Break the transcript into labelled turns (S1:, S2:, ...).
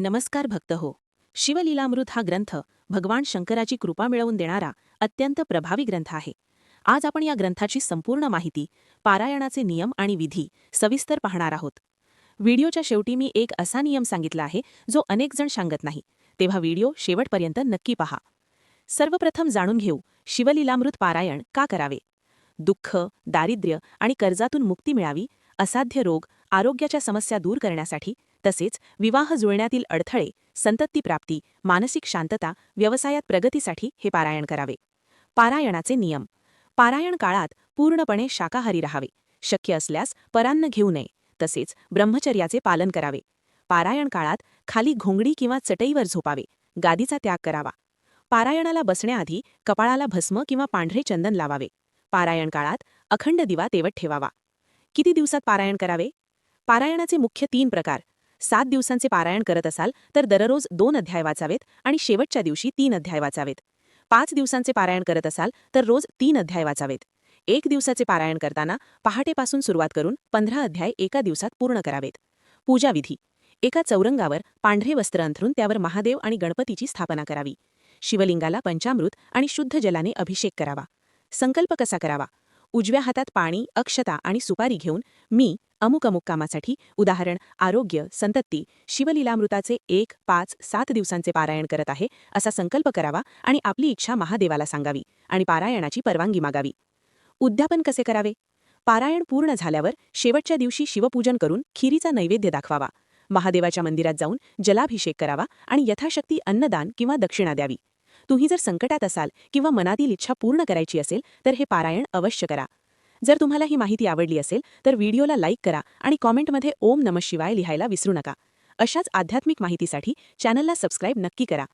S1: नमस्कार भक्त हो. शिवलीलामृत हा ग्रंथ भगवान शंकराची कृपा मिळवून देणारा अत्यंत प्रभावी ग्रंथ आहे. आज आपण या ग्रंथाची संपूर्ण माहिती पारायणाचे नियम आणि विधी सविस्तर पाहणार आहोत. व्हिडिओच्या शेवटी मी एक असा नियम सांगितला आहे जो अनेक जण सांगत नाही. तेव्हा व्हिडिओ शेवटपर्यंत नक्की पहा. सर्वप्रथम जाणून घेऊ शिवलीलामृत पारायण का करावे? दुःख दारिद्र्य आणि कर्जातून मुक्ती मिळावी असाध्य रोग आरोग्याच्या समस्या दूर करण्यासाठी तसेच विवाह जुळण्यातील अडथळे संतत्तीप्राप्ती मानसिक शांतता व्यवसायात प्रगतीसाठी हे पारायण करावे. पारायणाचे नियम. पारायण काळात पूर्णपणे शाकाहारी राहावे. शक्य असल्यास परान्न घेऊ नये. तसेच ब्रह्मचर्याचे पालन करावे. पारायण काळात खाली घोंगडी किंवा चटईवर झोपावे. गादीचा त्याग करावा. पारायणाला बसण्याआधी कपाळाला भस्म किंवा पांढरे चंदन लावावे. पारायण काळात अखंड दिवा तेवत ठेवावा. किती दिवसात पारायण करावे? पारायणाचे मुख्य तीन प्रकार. सात दिवसांचे पारायण करत असाल तर दररोज दोन अध्याय वाचावेत आणि शेवटच्या दिवशी तीन अध्याय वाचावेत. पाच दिवसांचे पारायण करत असाल तर रोज तीन अध्याय वाचावेत. एक दिवसाचे पारायण करताना पहाटेपासून सुरुवात करून पंधरा अध्याय एका दिवसात पूर्ण करावेत. पूजाविधी एका चौरंगावर पांढरे वस्त्र अंथरून त्यावर महादेव आणि गणपतीची स्थापना करावी. शिवलिंगाला पंचामृत आणि शुद्ध जलाने अभिषेक करावा. संकल्प कसा करावा? उजव्या हातात पाणी अक्षता आणि सुपारी घेऊन मी अमुक अमुक कामासाठी उदाहरण आरोग्य संतत्ती शिवलीलामृताचे एक पाच सात दिवसांचे पारायण करत आहे असा संकल्प करावा आणि आपली इच्छा महादेवाला सांगावी आणि पारायणाची परवानगी मागावी. उद्यापन कसे करावे? पारायण पूर्ण झाल्यावर शेवटच्या दिवशी शिवपूजन करून खिरीचा नैवेद्य दाखवावा. महादेवाच्या मंदिरात जाऊन जलाभिषेक करावा आणि यथाशक्ती अन्नदान किंवा दक्षिणा द्यावी. तुम्ही जर संकटात असाल किंवा मनातील इच्छा पूर्ण करायची असेल तर हे पारायण अवश्य करा. जर तुम्हाला ही माहिती आवडली असेल तर व्हिडिओला लाईक करा आणि कॉमेंटमध्ये ओम नमः शिवाय लिहायला विसरू नका. अशाच आध्यात्मिक माहितीसाठी चॅनलला सबस्क्राईब नक्की करा.